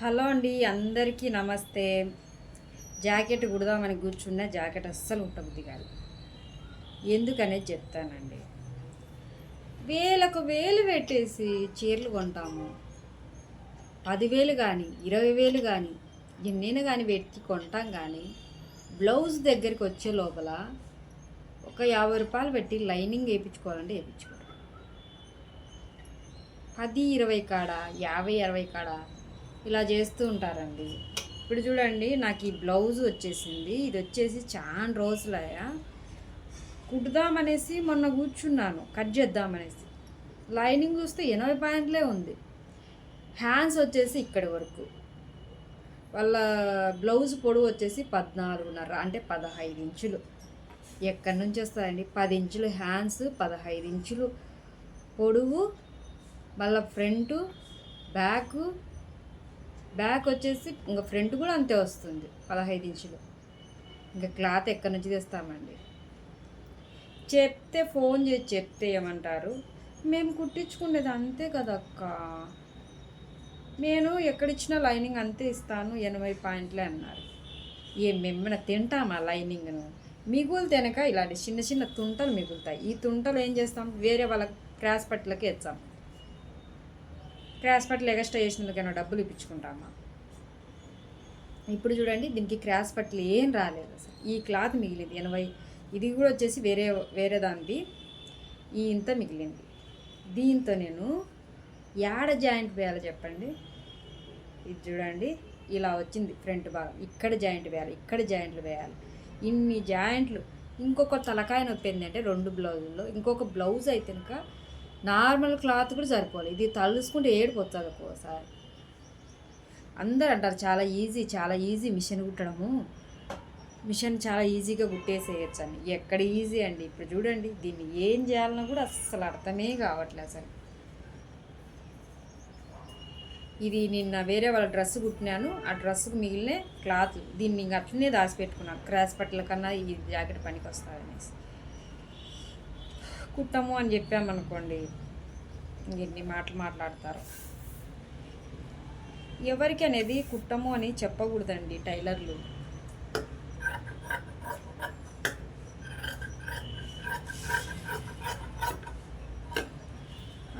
Hello అండి అందరికీ నమస్తే. జాకెట్ కుడదామని కూర్చున్న జాకెట్ అస్సలు ఉంటుంది కాదు. ఎందుకనేది చెప్తానండి. వేలకు వేలు పెట్టేసి చీరలు కొంటాము. పదివేలు కానీ ఇరవై వేలు కానీ ఎన్నైనా కానీ పెట్టి కొంటాం కానీ బ్లౌజ్ దగ్గరికి వచ్చే లోపల ఒక యాభై రూపాయలు పెట్టి లైనింగ్ వేయించుకోవాలంటే వేయించుకోవాలి. పది ఇరవై కాడ యాభై అరవై కాడ ఇలా చేస్తూ ఉంటారండి. ఇప్పుడు చూడండి నాకు ఈ బ్లౌజ్ వచ్చేసింది. ఇది వచ్చేసి చాలా రోజులయ్యా. కుడదామనేసి మొన్న కూర్చున్నాను. కట్ చేద్దామనేసి. లైనింగ్ చూస్తే ఎనభై పాయింట్లే ఉంది. హ్యాండ్స్ వచ్చేసి ఇక్కడి వరకు. వాళ్ళ బ్లౌజ్ పొడవు వచ్చేసి పద్నాలుగున్నర అంటే పదహైదు ఇంచులు. ఎక్కడి నుంచి వస్తారండి పది ఇంచులు హ్యాండ్స్ పదహైదు ఇంచులు పొడవు. మళ్ళీ ఫ్రంట్ బ్యాక్ బ్యాక్ వచ్చేసి ఇంకా ఫ్రంట్ కూడా అంతే వస్తుంది పదహైదు ఇంచులు. ఇంకా క్లాత్ ఎక్కడి నుంచి తెస్తామండి? చెప్తే ఫోన్ చేసి చెప్తే ఏమంటారు? మేము కుట్టించుకునేది అంతే కదా అక్క నేను ఎక్కడిచ్చిన లైనింగ్ అంతే ఇస్తాను ఎనభై పాయింట్లే అన్నారు. ఏ మేమైనా తింటామా లైనింగ్ను? మిగులు తినక ఇలాంటి చిన్న చిన్న తుంటలు మిగులుతాయి. ఈ తుంటలు ఏం చేస్తాం? వేరే వాళ్ళ క్రాస్ పట్లకి ఇచ్చాం క్రాస్ పట్టి ఎగస్ట్రా చేసినందుకైనా డబ్బులు ఇప్పించుకుంటామా? ఇప్పుడు చూడండి దీనికి క్రాస్ పట్లు ఏం రాలేదు అసలు. ఈ క్లాత్ మిగిలింది. ఎనభై ఇది కూడా వచ్చేసి వేరే వేరే దానిది. ఈ ఇంత మిగిలింది. దీంతో నేను యాడ జాయింట్ వేయాలో చెప్పండి. ఇది చూడండి ఇలా వచ్చింది ఫ్రంట్ భాగం. ఇక్కడ జాయింట్ వేయాలి ఇక్కడ జాయింట్లు వేయాలి. ఇన్ని జాయింట్లు. ఇంకొక తలకాయ నొప్పి ఏంటంటే రెండు బ్లౌజుల్లో. ఇంకొక బ్లౌజ్ అయితే ఇంకా నార్మల్ క్లాత్ కూడా సరిపోవాలి. ఇది తలుసుకుంటే ఏడిపోతుంది ఒక్కోసారి. అందరు అంటారు చాలా ఈజీ చాలా ఈజీ మిషన్ కుట్టడము. మిషన్ చాలా ఈజీగా కుట్టేసేయచ్చు అని ఎక్కడ ఈజీ అండి? ఇప్పుడు చూడండి దీన్ని ఏం చేయాలన్నా కూడా అస్సలు అర్థమే కావట్లేదు అసలు. ఇది నిన్న వేరే వాళ్ళ డ్రెస్ కుట్టినాను. ఆ డ్రెస్కు మిగిలిన క్లాత్ దీన్ని ఇంక అట్లనే దాచిపెట్టుకున్నాను. క్రాస్ పట్ల కన్నా ఈ జాకెట్ పనికి వస్తుందనేసి. కుట్టము అని చెప్పామనుకోండి ఎన్ని మాటలు మాట్లాడతారు? ఎవరికి అనేది కుట్టము అని చెప్పకూడదండి టైలర్లు.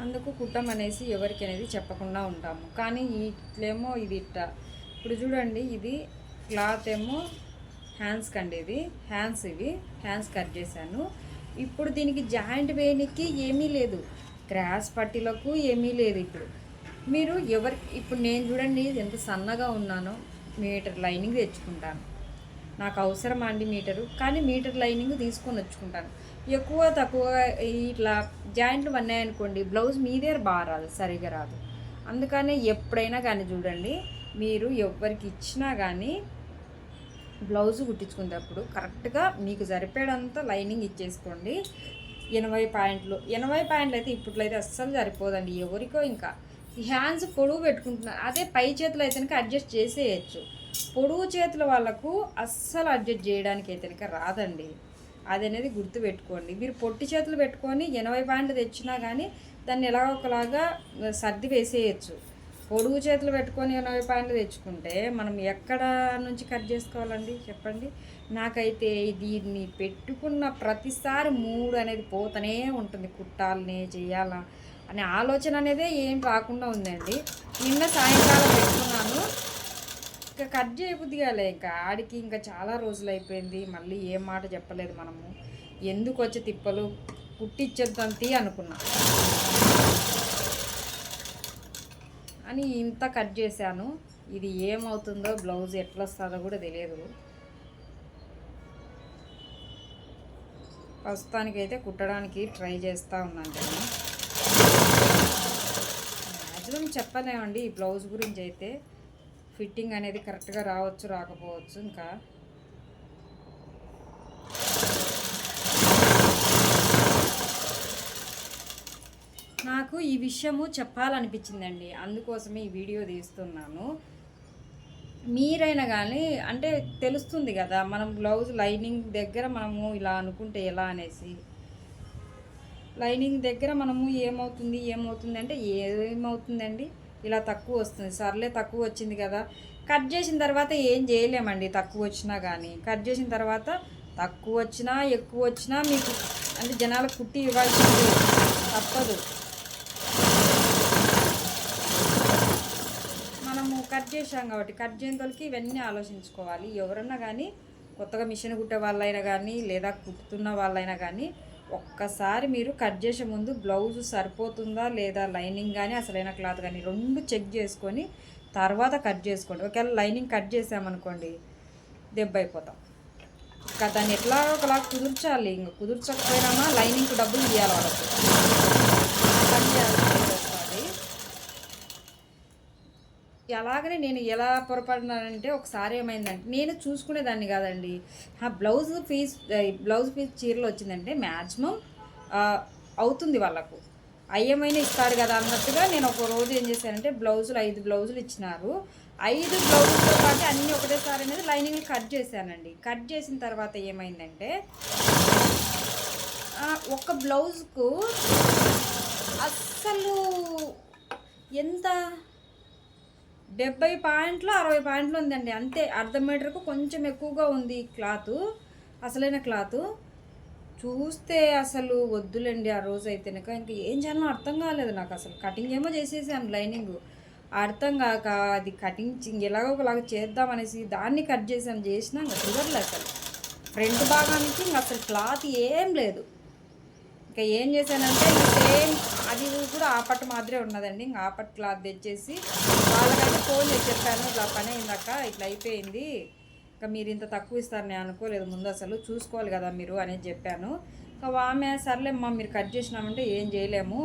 అందుకు కుట్టం అనేసి ఎవరికి అనేది చెప్పకుండా ఉంటాము. కానీ ఇట్లేమో ఇది ఇట్ట. ఇప్పుడు చూడండి ఇది క్లాత్ ఏమో హ్యాండ్స్కి అండి ఇది. హ్యాండ్స్ ఇవి. హ్యాండ్స్ కట్ చేశాను. ఇప్పుడు దీనికి జాయింట్ వేయనికి ఏమీ లేదు. క్రాస్ పట్టీలకు ఏమీ లేదు ఇప్పుడు. మీరు ఎవరి ఇప్పుడు నేను చూడండి ఎంత సన్నగా ఉన్నానో మీటర్ లైనింగ్ తెచ్చుకుంటాను. నాకు అవసరం అండి మీటరు? కానీ మీటర్ లైనింగ్ తీసుకొని వచ్చుకుంటాను. ఎక్కువ తక్కువ ఇట్లా జాయింట్లు పన్నాయనుకోండి బ్లౌజ్ మీదే బాగా రాదు సరిగా రాదు. అందుకనే ఎప్పుడైనా కానీ చూడండి మీరు ఎవరికి ఇచ్చినా కానీ బ్లౌజ్ కుట్టించుకునేటప్పుడు కరెక్ట్గా మీకు సరిపేడంత లైనింగ్ ఇచ్చేసుకోండి. ఎనభై పాయింట్లు ఎనభై పాయింట్లు అయితే ఇప్పట్లో అయితే అస్సలు సరిపోదండి ఎవరికో ఇంకా. హ్యాండ్స్ పొడవు పెట్టుకుంటున్నారు అదే పై చేతులు అయితే కనుక అడ్జస్ట్ చేసేయచ్చు. పొడవు చేతుల వాళ్ళకు అస్సలు అడ్జస్ట్ చేయడానికి అయితే కనుక రాదండి. అది అనేది గుర్తు పెట్టుకోండి మీరు పొట్టి చేతులు పెట్టుకొని ఎనభై పాయింట్లు తెచ్చినా కానీ దాన్ని ఎలా ఒకలాగా సర్ది వేసేయచ్చు. పొడుగు చేతులు పెట్టుకొని ఎనభై పాయింట్లు తెచ్చుకుంటే మనం ఎక్కడ నుంచి కట్ చేసుకోవాలండి? చెప్పండి. నాకైతే దీన్ని పెట్టుకున్న ప్రతిసారి మూడు అనేది పోతనే ఉంటుంది. కుట్టాలనే చేయాలా అనే ఆలోచన అనేదే ఏం రాకుండా ఉందండి. నిన్న సాయంకాలం పెట్టుకున్నాను ఇంకా కట్ చేయబుద్దిగాలే ఇంకా ఆడికి ఇంకా చాలా రోజులు అయిపోయింది. మళ్ళీ ఏం మాట చెప్పలేదు మనము. ఎందుకు వచ్చే తిప్పలు? కుట్టిచ్చేద్దాం తీ అనుకున్నా. అని ఇంత కట్ చేశాను. ఇది ఏమవుతుందో బ్లౌజ్ ఎట్లా వస్తుందో కూడా తెలియదు. ప్రస్తుతానికైతే కుట్టడానికి ట్రై చేస్తూ ఉన్నాను నేను మ్యాక్సిమం చెప్పలేమండి ఈ బ్లౌజ్ గురించి అయితే. ఫిట్టింగ్ అనేది కరెక్ట్గా రావచ్చు రాకపోవచ్చు ఇంకా. నాకు ఈ విషయము చెప్పాలనిపించిందండి. అందుకోసమే ఈ వీడియో తీస్తున్నాను. మీరైనా కానీ అంటే తెలుస్తుంది కదా మనం బ్లౌజ్ లైనింగ్ దగ్గర మనము ఇలా అనుకుంటే ఎలా అనేసి. లైనింగ్ దగ్గర మనము ఏమవుతుంది ఏమవుతుంది అంటే ఏమవుతుందండి? ఇలా తక్కువ వస్తుంది. సర్లే తక్కువ వచ్చింది కదా. కట్ చేసిన తర్వాత ఏం చేయలేమండి తక్కువ వచ్చినా కానీ కట్ చేసిన తర్వాత తక్కువ వచ్చినా ఎక్కువ వచ్చినా మీకు అంటే జనాలకు కుట్టి ఇవ్వాల్సింది తప్పదు మనము కట్ చేసాం కాబట్టి కట్ చేయని వాళ్ళకి ఇవన్నీ ఆలోచించుకోవాలి. ఎవరన్నా కానీ కొత్తగా మిషన్ కుట్టే వాళ్ళైనా కానీ లేదా కుట్టుతున్న వాళ్ళైనా కానీ ఒక్కసారి మీరు కట్ చేసే ముందు బ్లౌజ్ సరిపోతుందా లేదా లైనింగ్ కానీ అసలైన క్లాత్ కానీ రెండు చెక్ చేసుకొని తర్వాత కట్ చేసుకోండి. ఒకవేళ లైనింగ్ కట్ చేసామనుకోండి దెబ్బ అయిపోతాం ఇంకా దాన్ని ఎట్లా ఒకలా కుదుర్చాలి. ఇంకా కుదుర్చకపోయినామా లైనింగ్కి డబ్బులు ఇవ్వాలి వాళ్ళకి ఆ పని చేయాల్సి వస్తుంది అలాగనే నేను ఎలా పొరపడినానంటే ఒకసారి ఏమైందంటే నేను చూసుకునేదాన్ని కాదండి. ఆ బ్లౌజ్ పీస్ బ్లౌజ్ పీస్ చీరలు వచ్చిందంటే మ్యాక్సిమం అవుతుంది వాళ్ళకు. అయ్యమైనా ఇస్తాడు కదా అన్నట్టుగా నేను ఒక రోజు ఏం చేశానంటే బ్లౌజులు ఐదు బ్లౌజులు ఇచ్చినారు. ఐదు బ్లౌజులతో పాటు అన్నీ ఒకటేసారి అనేది లైనింగ్ కట్ చేశానండి. కట్ చేసిన తర్వాత ఏమైందంటే ఒక బ్లౌజ్కు అస్సలు ఎంత డెబ్బై పాయింట్లు అరవై పాయింట్లు ఉందండి. అంతే అర్ధ మీటర్కు కొంచెం ఎక్కువగా ఉంది క్లాత్ అసలైన క్లాత్. చూస్తే అసలు వద్దులేండి ఆ రోజు అయితే ఇంకా ఇంకా ఏం చేయాలో అర్థం కాలేదు నాకు అసలు. కటింగ్ ఏమో చేసేసాను లైనింగ్. అర్థం కాక అది కటింగ్ ఎలాగో ఒకలాగా చేద్దాం అనేసి దాన్ని కట్ చేసాను చేసినా ఇంకా కుదరలేదు అసలు. ఫ్రంట్ భాగానికి ఇంకా అసలు క్లాత్ ఏం లేదు. ఇంకా ఏం చేశానంటే సేమ్ అది కూడా ఆపట్ మాదిరే ఉన్నదండి. ఇంకా ఆపట్ క్లాత్ తెచ్చేసి వాళ్ళకైతే ఫోన్ చేసి చెప్పాను ఇట్లా పని అయిందాక ఇట్లా అయిపోయింది. ఇంకా మీరు ఇంత తక్కువ ఇస్తారు నేను అనుకోలేదు ముందు అసలు చూసుకోవాలి కదా మీరు అనేది చెప్పాను. ఇంకా ఆమె సర్లేమ్మా మీరు కట్ చేసినామంటే ఏం చేయలేము.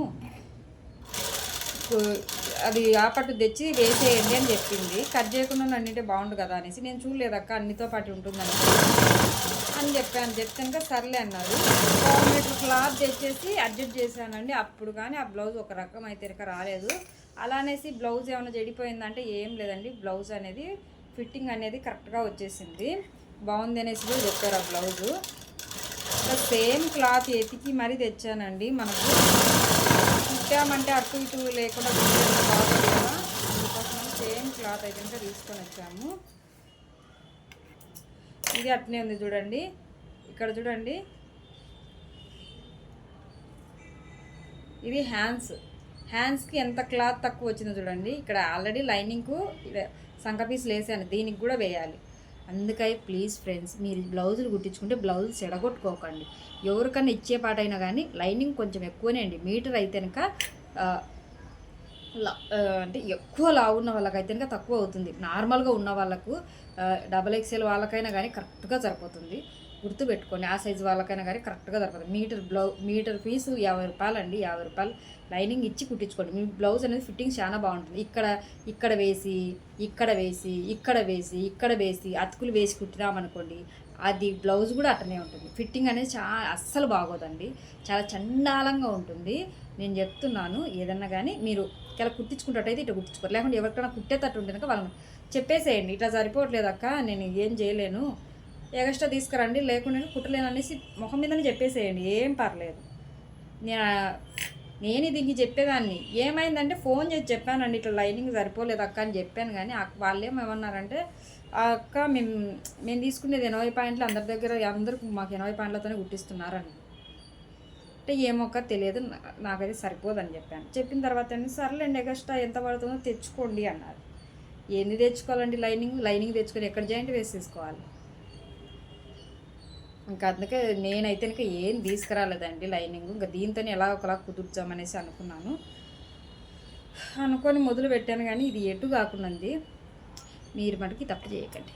అది ఆపట్టు తెచ్చి వేసేయండి అని చెప్పింది. కట్ చేయకుండా అన్నింటే బాగుండు కదా అనేసి నేను చూడలేదక్క అన్నితో పాటు ఉంటుందని అని చెప్పాను చెప్తాక సర్లే అన్నారు. ఫోర్ మీటర్ క్లాత్ తెచ్చేసి అడ్జస్ట్ చేశానండి. అప్పుడు కానీ ఆ బ్లౌజ్ ఒక రకం అయితే ఇక రాలేదు. అలా అనేసి బ్లౌజ్ ఏమైనా చెడిపోయిందంటే ఏం లేదండి. బ్లౌజ్ అనేది ఫిట్టింగ్ అనేది కరెక్ట్గా వచ్చేసింది. బాగుంది అనేసి కూడా చెప్పారు ఆ బ్లౌజు. సేమ్ క్లాత్ ఎతికి మరీ తెచ్చానండి. మనకు పెట్టామంటే అటు ఇటు లేకుండా బాగుంది కదా. అందుకోసం సేమ్ క్లాత్ అయితే తీసుకొని వచ్చాము. ఇది అట్నే ఉంది చూడండి. ఇక్కడ చూడండి. ఇది హ్యాండ్స్. హ్యాండ్స్కి ఎంత క్లాత్ తక్కువ వచ్చిందో చూడండి. ఇక్కడ ఆల్రెడీ లైనింగ్కు సంక పీసులు వేసాను దీనికి కూడా వేయాలి. అందుకై ప్లీజ్ ఫ్రెండ్స్ మీరు బ్లౌజులు కుట్టించుకుంటే బ్లౌజ్ చెడగొట్టుకోకండి. ఎవరికన్నా ఇచ్చే పాట అయినా కానీ లైనింగ్ కొంచెం ఎక్కువనే అండి. మీటర్ అయితే కనుక లా- అంటే ఎక్కువ లావు ఉన్న వాళ్ళకైతే కనుక తక్కువ అవుతుంది. నార్మల్గా ఉన్న వాళ్ళకు డబల్ ఎక్స్ఎల్ వాళ్ళకైనా కానీ కరెక్ట్గా సరిపోతుంది. గుర్తు పెట్టుకోండి ఆ సైజు వాళ్ళకైనా కానీ కరెక్ట్గా దొరకదు. మీటర్ బ్లౌ మీటర్ పీసు యాభై రూపాయలు అండి యాభై రూపాయలు లైనింగ్ ఇచ్చి కుట్టించుకోండి. మీ బ్లౌజ్ అనేది ఫిట్టింగ్ చాలా బాగుంటుంది. ఇక్కడ ఇక్కడ వేసి ఇక్కడ వేసి ఇక్కడ వేసి ఇక్కడ వేసి అతుకులు వేసి కుట్టినామనుకోండి అది బ్లౌజ్ కూడా అట్టనే ఉంటుంది. ఫిట్టింగ్ అనేది చాలా అస్సలు బాగోదండి. చాలా చండాలంగా ఉంటుంది. నేను చెప్తున్నాను ఏదన్నా కానీ మీరు ఇలా కుట్టించుకుంటట్టయితే ఇట్లా కుట్టించుకోరు. లేకుంటే ఎవరికైనా కుట్టేటట్టు ఉంటే కనుక వాళ్ళని చెప్పేసేయండి. ఇట్లా సరిపోవట్లేదు అక్క నేను ఏం చేయలేను. ఎగస్ట్రా తీసుకురండి లేకుండా కుట్టలేను అనేసి ముఖం మీదనే చెప్పేసేయండి ఏం పర్లేదు. నేను నేను దీనికి చెప్పేదాన్ని. ఏమైందంటే ఫోన్ చేసి చెప్పానండి ఇట్లా లైనింగ్ సరిపోలేదు అక్క అని చెప్పాను కానీ వాళ్ళు ఏమేమన్నారంటే "ఆ అక్క మేము మేము తీసుకునేది ఎనభై పాయింట్లు అందరి దగ్గర అందరూ మాకు ఎనభై పాయింట్లతోనే కుట్టిస్తున్నారని అంటే ఏమొక్క తెలియదు నాకైతే సరిపోదని చెప్పాను. చెప్పిన తర్వాత అండి సర్లేండి ఎగస్ట్రా ఎంత పడుతుందో తెచ్చుకోండి అన్నారు. ఏంది తెచ్చుకోవాలండి లైనింగ్? లైనింగ్ తెచ్చుకొని ఎక్కడ జాయింట్ వేసేసుకోవాలి? ఇంకా అందుకే నేనైతే ఇంకా ఏం తీసుకురాలేదండి లైనింగ్. ఇంకా దీంతో ఎలా ఒకలా కుదుర్చామనేసి అనుకున్నాను. అనుకొని మొదలు పెట్టాను కానీ ఇది ఎటు కాకుండా మీరు మటుకు తప్పు చేయకండి.